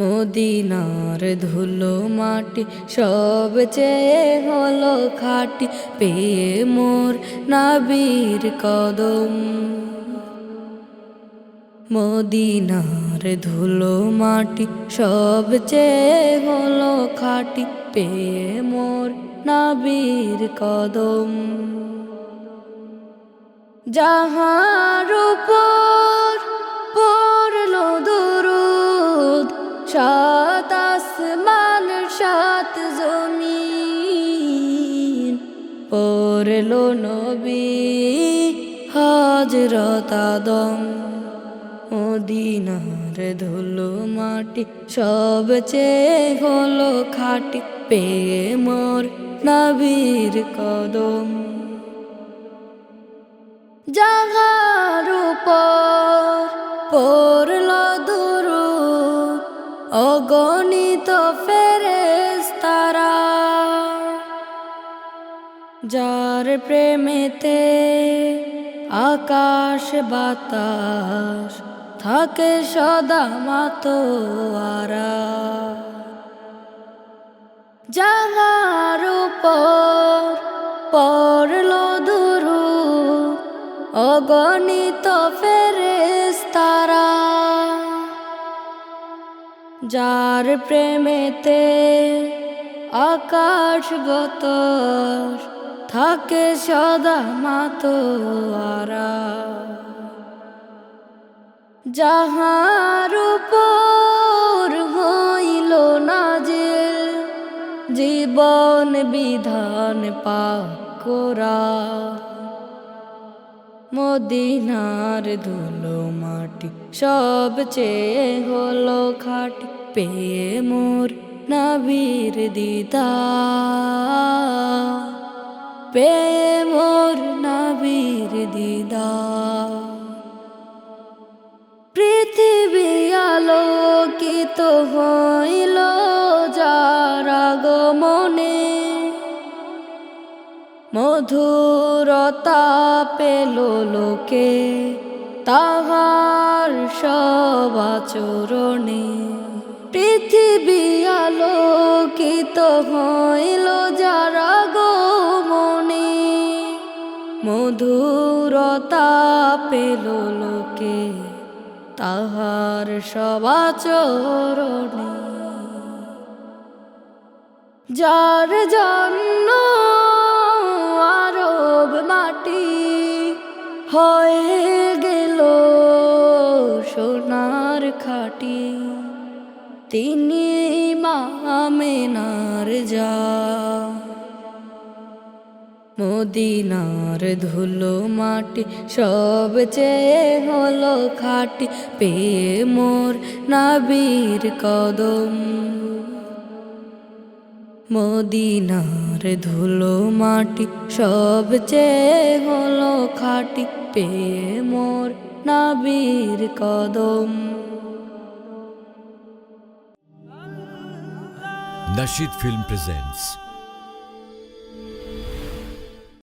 মদিনার ধুলো মাটি, সব চেয়ে হলো খাটি, পেয়ে মোর নাবির কদম। মদিনার ধুলো মাটি, সব চেয়ে হলো খাটি, পেয়ে মোর নাবির কদম। যাহার উপর সাত আসমান সাত জমিন পড়ল নবী হজরত আদম মদিনার ধুলো মাটি সব চেয়ে হলো খাটি পেয়ে মোর নবীর কদম জাগার অগণিত ফেরেস তারা যার প্রেমেতে আকাশ বাতাস থাকে সদা মাতোয়ারা। যাহার উপর পড়ল দুরু অগণিত ফেরেস তারা যার প্রেমেতে আকাশ বতর থাকে সদা মাতোয়ারা। যাহার উপর হইল না যে জীবন বিধান পাকরা মদিনার ধুলো মাটি, সব চেয়ে হলো খাটি। পেয়ে মোর নাবির দিদা পেয়ে মোর নাবির দিদা পৃথিবী আলোকিত হইল মধুরতা পেল লোকে, তাহার সব আচরণে। পৃথিবী আলোকিত হইল যার আগমনে মধুরতা পেল লোকে, তাহার সবাচরণে যার জন্য হয়ে গেল সোনার খাটি। তিনি মামেনার যা। মদিনার ধুলো মাটি, সব চেয়ে হলো খাটি। পেয়ে মোর নাবির কদম। মদিনার ধুলো মাটি সবচেয়ে হলো খাটি পেয়ে মোর নাবির কদম। Nashid Film presents